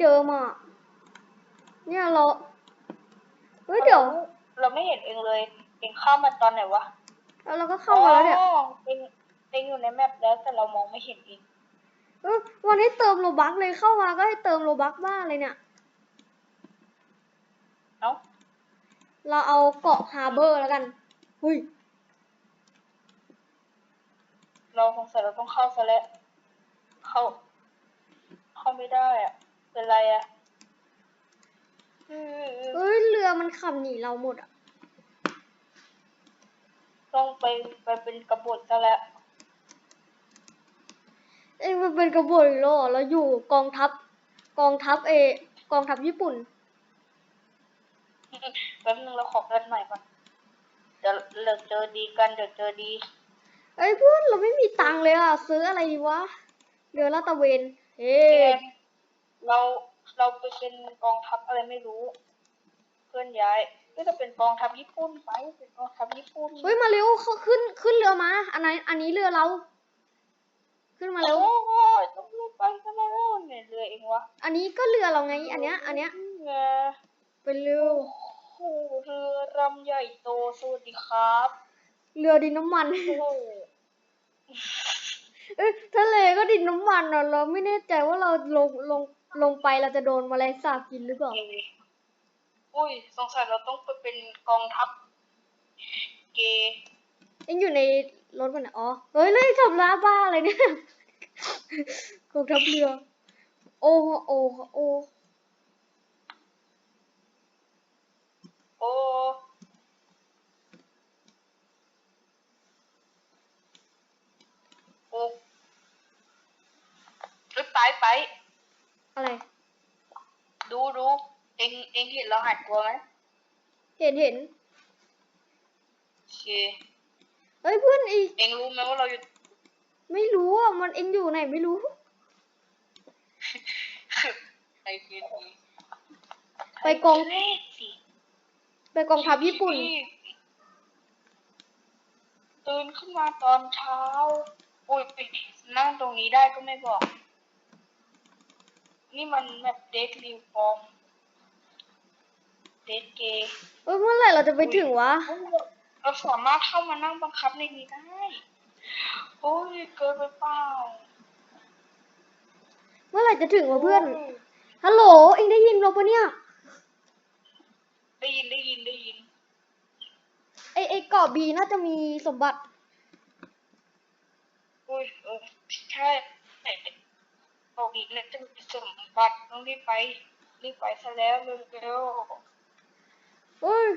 เจอมาเนี่ยเราเฮ้ยเดี๋ยวเราไม่เห็นเองเลย เองเข้ามาตอนไหนวะแล้วเราก็เข้ามาแล้วเนี่ยอ๋อเองเองอยู่ในแมปแล้วแต่เรามองไม่เห็นเองเออวันนี้เติมโลบักเลยเข้ามาก็ให้เติมโลบักบ้าเลยเนี่ย เอ้าเราเอาเกาะฮาร์เบอร์แล้วกันเฮ้ยเราสงสัยเราต้องเข้าซะแล้วเข้าเข้าไม่ได้อะ เป็นไรอะอืมเอ้ยเรือมันขับหนีเราหมดอะ ต้องไปไปเป็นกบฏซะแล้ว เอ้ยมันเป็นกระบฏอีกแล้วเหรอเราอยู่กองทัพ กองทัพเอกองทัพญี่ปุ่น แป๊บนึงเราขอเกิดใหม่ก่อน เดี๋ยวเราเจอดีกัน เดี๋ยวเจอดี เอ้ยเพื่อนเราไม่มีตังค์เลยอะ ซื้ออะไรดีวะ เรือลาดตระเวน เฮ้เกม เราเราไปเป็นกองทัพอะไรไม่รู้ เคลื่อนย้าย ก็จะเป็นกองทัพญี่ปุ่นไปเป็นกองทัพญี่ปุ่นเฮ้ยมาเร็วเขาขึ้นขึ้นเรือมา อันไหนอันนี้เรือเรา ขึ้นมาเร็วโอ้โหต้องรีบไปกันแล้วเนี่ยเรือเองวะอันนี้ก็เรือเราไง อันเนี้ย อันเนี้ยเงไปเร็วโอ้โหเรือลำใหญ่โตสวัสดีครับ เรือดินน้ำมันโอ้โหเอ้ยทะเลก็ดินน้ำมันอะเราไม่แน่ใจว่าเราลงลง ลงไปเราจะโดนแมลงสาบกินหรือเปล่าเอ้ยอุ้ยสงสัยเราต้องไปเป็นกองทัพเกย์เอ็งอยู่ในรถมันอะอ๋อ เฮ้ยเลยทำร้าบ้าอะไรเนี่ย กองทัพเรือ โอ้โอ้โอ้โอ้โอ้เอ้ยไปไป อะไร ดูดูเองเองเห็นเราหันกลัวไหมเห็นเห็นโอเคเฮ้ยเพื่อนอีเองรู้ไหมว่าเราอยู่ไม่รู้อะมันเอ็งอยู่ไหนไม่รู้ ไอ้พีทีไปกองเลขสิไปกองทัพญี่ปุ่น ตื่นขึ้นมาตอนเช้าอุ้ยไปนั่งตรงนี้ได้ก็ไม่บอก นี่มันแบบเดทรีฟอร์มเดทเกย์เฮ้ยเมื่อไหร่เราจะไปถึงวะ เราสามารถเข้ามานั่งบังคับในนี้ได้ โอ้ยเกินไปเปล่าเมื่อไหร่จะถึงวะเพื่อน ฮัลโหล เอ็งได้ยินเราปะเนี่ย ได้ยินได้ยินได้ยิน ไอไอเกาะบีน่าจะมีสมบัติ อุ้ยเออใช่บ อกอีกแล้วจะมีสมบัติต้องรีบไปรีบไปซะแล้วเร็วเฮ้ย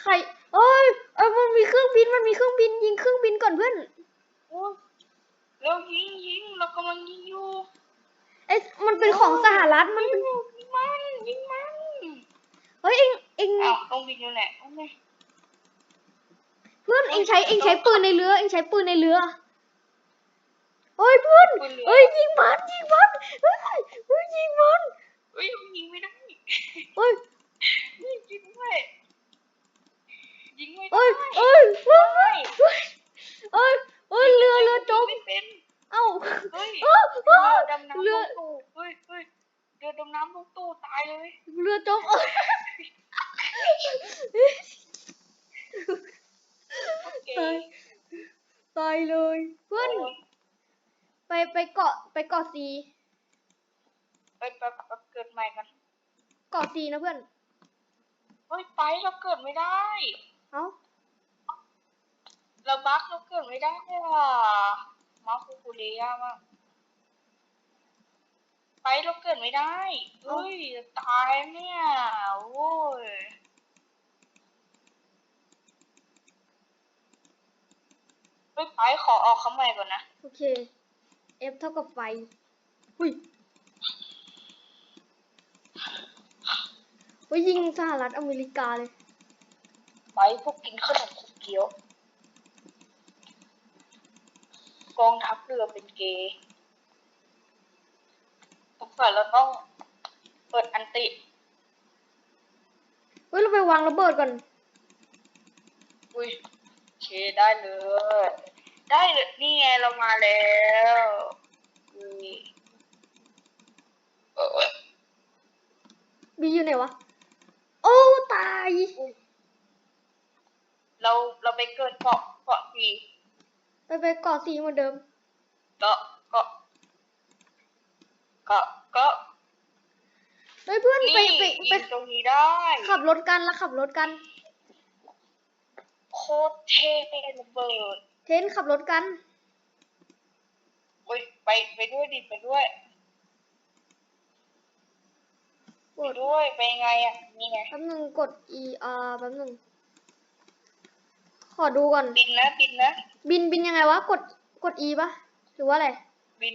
ใครเอ้ยเอ้ยมันมีเครื่องบินมันมีเครื่องบินยิงเครื่องบินก่อนเพื่อนๆโอ้ยเร็วยิงยิงเรากำลังยิงอยู่ไอ้มันเป็นของสหรัฐมันยิเป็นงมันยิงมันเฮ้ยเอ็งเอ็งอ้าวต้องบินอยู่ไหนโอ้ยเพื่อนเอ็งใช้เอ็งใช้ปืนในเรือเอ็งใช้ปืนในเรือ เฮ้ยเพื่อนเฮ้ยยิงมันยิงมันเฮ้ยเฮ้ยยิงมันเฮ้ยยิงไม่ได้เฮ้ยยิงไม่ยิงไม่ได้เฮ้ยเฮ้ยเฮ้ยเฮ้ยเฮ้ยเฮ้ยเรือเรือจมไม่เป็นเอ้าเฮ้ยเอ้าเรืเอ้าอดำน้ำเรืลองตู้เฮ้ยเฮ้ยเรือดำน้ำลงตู้ตายเลยเรือจมเอ้ยโอเคตายตายเลยเพื่อน ไปไปเกาะไปเกาะซีไปไปไปเกิดใหม่กันเกาะซีนะเพื่อนเฮ้ยไปเราเกิดไม่ได้ เอ้าเราบักเราเกิดไม่ได้ว่ะมาคูคูเรียมากไปเราเกิดไม่ได้เฮ้ยตายเนี่ยโว้ยเฮ้ยไปขอออกคำใหม่ก่อนนะ โอเค F เท่ากับไฟหุยเฮ้ยยิงสหรัฐอเมริกาเลยไปพวกกินขนมคุกเกี๊ยว กองทัพเรือเป็นเกย์สงสัยเราต้องเปิดอันติ เฮ้ย เราไปวางระเบิดก่อน อุ้ยโอเคได้เลย ได้เลยนี่ไงเรามาแล้วนี่เออบีอยู่ไหนวะ โอ้ตาย เราเราไปเกิดเกาะเกาะสีไปไปเกาะสีเหมือนเดิม เกาะเกาะเกาะเกาะเฮ้ยเพื่อนนี่ไปไปยิไปงตรงนี้ได้ ขับรถกันแล้วขับรถกัน โคตรเท่ระเบิด เทนขับรถกันโอ้ยไปไปด้วยดิไปด้วยกไปดด้วยไปยังไงอะนี่ไงแป๊บนึงกด E R แป๊บนึงขอดูก่อน บินนะบินนะบินบินยังไงวะ กดกด E ปะหรือว่าอะไร บิน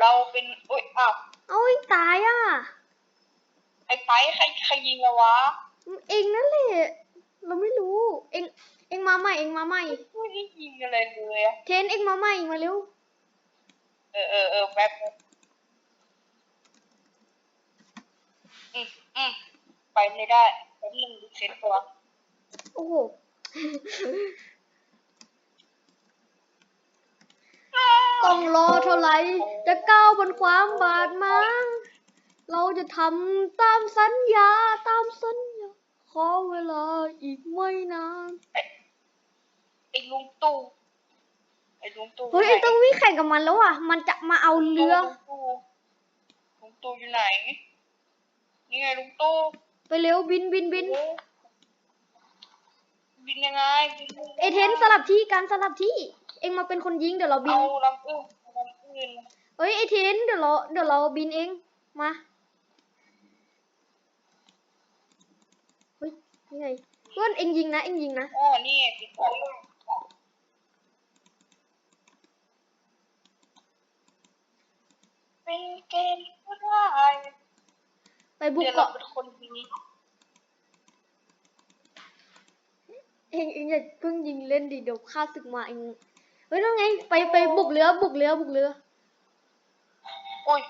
เราเป็นโอ้ยอ้าวเอ้ยตายอะ ไอ้ไปใครใครยิงเราวะ เองนั่นแหละ เราไม่รู้เองเอง มาใหม่เองมาใหม่ไม่ได้ยิงอะไรเลยอะเทนเองมาใหม่มาเร็วเออเออเออแป๊บนึงอืมอืมไปไม่ได้แป๊บนึงดูเซ็ตตัวโอ้โหต้องรอเท่าไหร่จะก้าวบนความบาดหมางเราจะทำตามสัญญาตามสัญญา ขอเวลาอีกไม่นานไอ้ลุงตู่ไอ้ลุงตู่เฮ้ยเองต้องวิ่งแข่งกับมันแล้วอะ มันจะมาเอาเรือ ลุงตู่ลุงตู่อยู่ไหน นี่ไงลุงตู่ไปเร็วบินบินบินโอ้บินยังไงบินยังไงเอเทนสลับที่การสลับที่ เองมาเป็นคนยิงเดี๋ยวเราบิน เอาลำอื่นเอาลำอื่นเฮ้ยไอเทนเดี๋ยวเราเดี๋ยวเราบินเองมาเฮ้ยนี่ไงเพื่อนเองยิงนะเองยิงนะ อ๋อนี่ไงบินไป เป็นเกณฑ์ก็ได้ไปบุกเดี๋ยวเราเกาะเป็นคนดีเองเองอย่าเพิ่งยิงเล่นดิเดี๋ยวข้าศึกมาเองเฮ้ยนั่นไงไปไปบุกเรือบุกเรือบุกเรือโอ้ย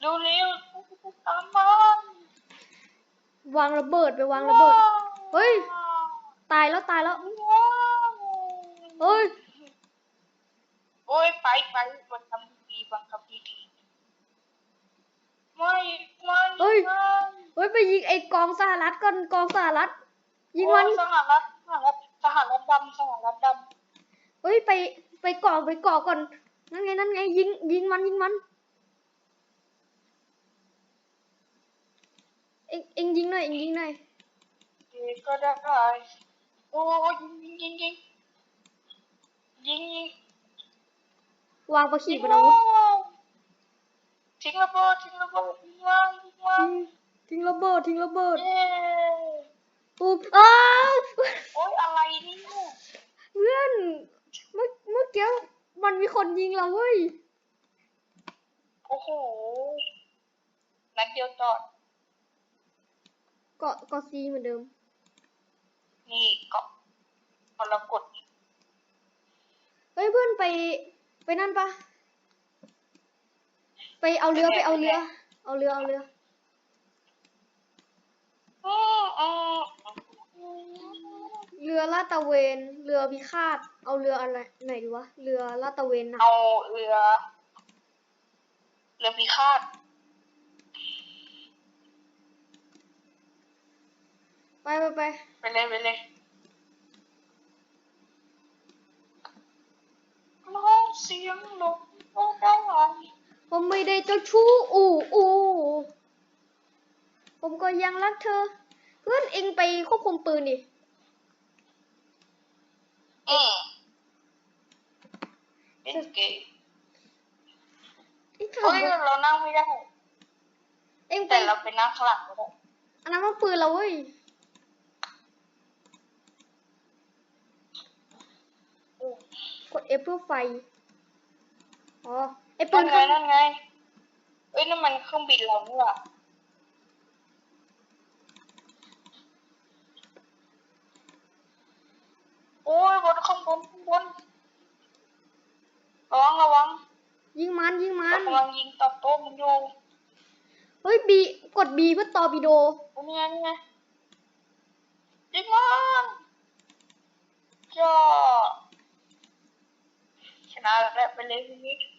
เร็วเร็วๆตามมาวางระเบิดไปวางระเบิดเฮ้ยตายแล้วตายแล้วว้าวเฮ้ยโอ้ยไปไปบังคับดี บังคับดีไม่ไม่เฮ้ย ไม่เฮ้ยไปยิงไอ้กองสหรัฐก่อนกองสหรัฐยิงมันโอ้สหรัฐสหรัฐสหรัฐดำสหรัฐดเฮ้ยไปไปเกาะไปเกาะก่อนนั่นไงนั่นไงยิงยิงมันยิงมันเอ็งเอ็งยิงหน่อยเอ็งยิงหน่อยำเด็กก็ได้โอ้ยยิงยิงยิงยิงยิงวางประขีปนาวุธ ทิ้งระเบิดทิ้งระเบิดทิ้งวางทิ้งวางทิ้งทิ้งระเบิดทิ้งระเบิดเย้ปุ๊บอ้าวโอ้ยอะไรเนี่ยเพื่อนเมื่อเมื่อกี้มันมีคนยิงเราเว้ยโอ้โหนัดเดียวจอดเกาะเกาะซีเหมือนเดิม นี่เกาะมรกตเฮ้ยเพื่อนไปไปนั่นปะ ไปเอาเรือไปเอาเรือ เอาเรือเอาเรืออืมอืมเรือลาดตระเวน เรือพิฆาต เอาเรืออะไรไหนดีวะ เรือลาดตระเวนนะเอาเรือ เรือพิฆาต ไปไปไปไปเลยไปเลยน้องเสียงลมโอ้ได้ไหม ผมไม่ได้เจ้าชู้อู่อู่ผมก็ยังรักเธอ เพื่อนเองไปควบคุมปืนดิอืมเป็นเกย์เอ็งเฮ้ยทำเรานั่งไม่ได้ เอ็งไปแต่เราไปนั่งข้างหลังก็ได้อันนั้นมันปืนเราเว้ยอู้กด F เพื่อไฟ อ๋อ ไอปืนั่นนไง ข้างนั่นไง เอ้ยนั่นมันเครื่องบินเราเนี่ยว่ะโอ้ยบนข้างบนข้างบน ระวังระวังยิงมันยิงมัเรานกำลังยิงตอบโต้มันอยู่เฮ้ยบีกด B เพื่อตอร์ปิโด โอ้ยนี่ไงนี่ไงยิงมันจ้าชนะแล้วไปเลยทีนี้เ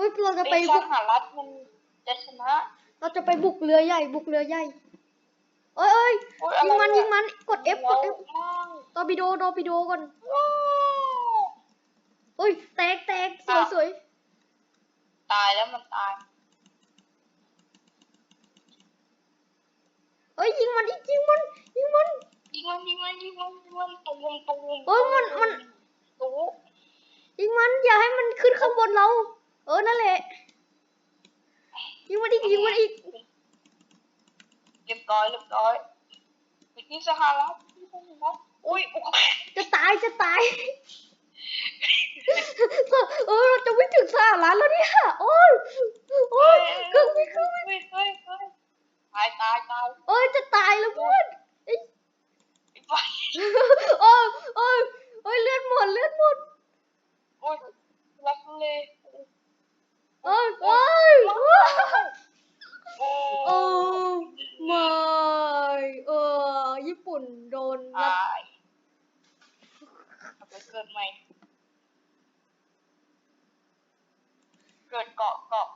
ฮ้ยเราจะไปไอ้บุสกหรัฐมันจะชนะ เราจะไปบุกเรือใหญ่ บุกเรือใหญ่เอ้ยเอ้ยโอ้ยยิงมันอะไรยิงมันกด F กด F มั่งตอร์ปิโดตอร์ปิโดก่อนว้าวเอ้ยแตกแตกสวยอะสวยตายแล้วมันตายเอ้ยยิงมันอีกยิงมันยิงมันยิงมันยิงมันยิงมันยิงมันตูมตูมเอ้ยมันมันตูมยิงมันอย่าให้มันขึ้นข้างบนเราเออนั่นแหละยิงมันอีกยิงมันอีกเรียบร้อยเรียบร้อยไปที่สหรัฐที่สหรัฐอุ้ยโอ้ยจะตายจะตายเออเราจะไม่ถึงสหรัฐแล้วเนี่ยโอ้ยโอ้ยเครื่องบินเครื่องบินเฮ้ยเฮ้ยเฮ้ยตายตายตายเอ้ยจะตายแล้วเพื่อนเอ้ยไอ้ไฟ โอ้ยโอ้ยโอ้ยเลือดหมดเลือดหมด โอ้ยรักเลย โอ้ยโอ้ยโอ้ย โอ้ โอ้ไม่เออญี่ปุ่นโดนรัด ตายเอาไปเกิดใหม่ เกิดเกาะเกาะ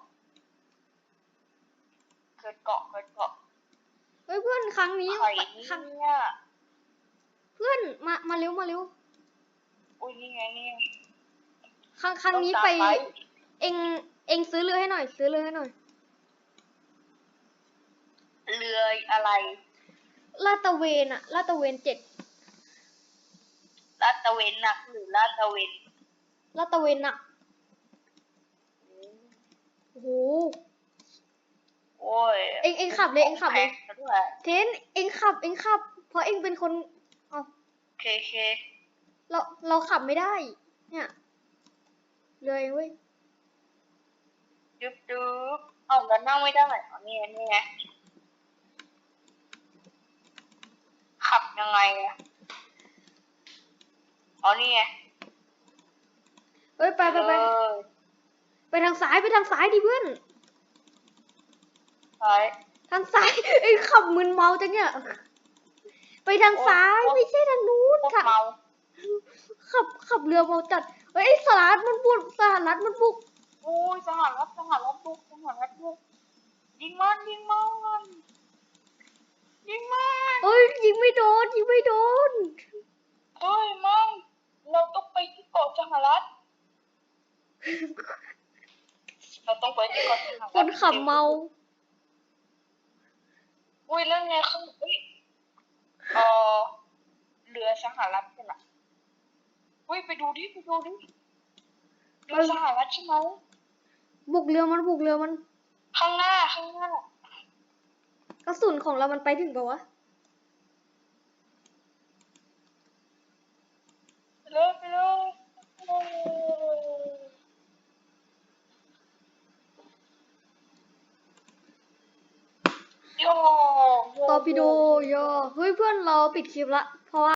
เกิดเกาะเกิดเกาะเฮ้ยเพื่อนครั้งนี้ไข่ครั้งเนี่ยเพื่อนมามาเร็วมาเร็วอุ้ยนี่ไงนี่ไงครั้งครั้งนี้ต้องไปตามเองเองซื้อเรือให้หน่อย ซื้อเรือให้หน่อยเรืออะไรลาดตระเวนอะลาดตระเวนเจ็ดลาดตระเวนหนักหรือลาดตระเวนลาดตระเวนอะโอ้โห โอ้ยเองเองขับเลยเองขับเลย แพงซะด้วยเทนเองขับเองขับ เพราะเองเป็นคนเอาเคเคเราเราขับไม่ได้ เนี่ยเรือเองเว้ยดึ๊บดึ๊บเอ้าแล้วนั่งไม่ได้อ๋อนี่ไงนี่ไงขับยังไงอะอ๋อนี่ไงเฮ้ยไปไปไปเออไปทางซ้ายไปทางซ้ายดิเพื่อน ใช่ทางซ้ายเองขับมึนเมาจังเนี่ย ไปทางซ้ายไม่ใช่ทางนู้นโคตรค่ะ เมาขับขับเรือเมาจัดเฮ้ยไอ้สหรัฐมันบุกสหรัฐมันบุกโอ้ยสหรัฐสหรัฐบุกสหรัฐบุกยิงมันยิงมันยิงมันเฮ้ยยิงไม่โดนยิงไม่โดนเฮ้ยมันเราต้องไปที่เกาะสหรัฐเราต้องไปที่เกาะสหรัฐคนขับเมา อุ้ยแล้วไงข้างอุ้ยเออเรือสหรัฐกันอะอุ้ยไปดูดิไปดูดิเรือสหรัฐใช่ไหมบุกเรือมันบุกเรือมัน ข้างหน้าข้างหน้ากระสุนของเรามันไปถึงปะวะไปเลยไปเลยโย โย ตอร์ปิโดยอเฮ้ยเพื่อนเราปิดคลิปละเพราะว่า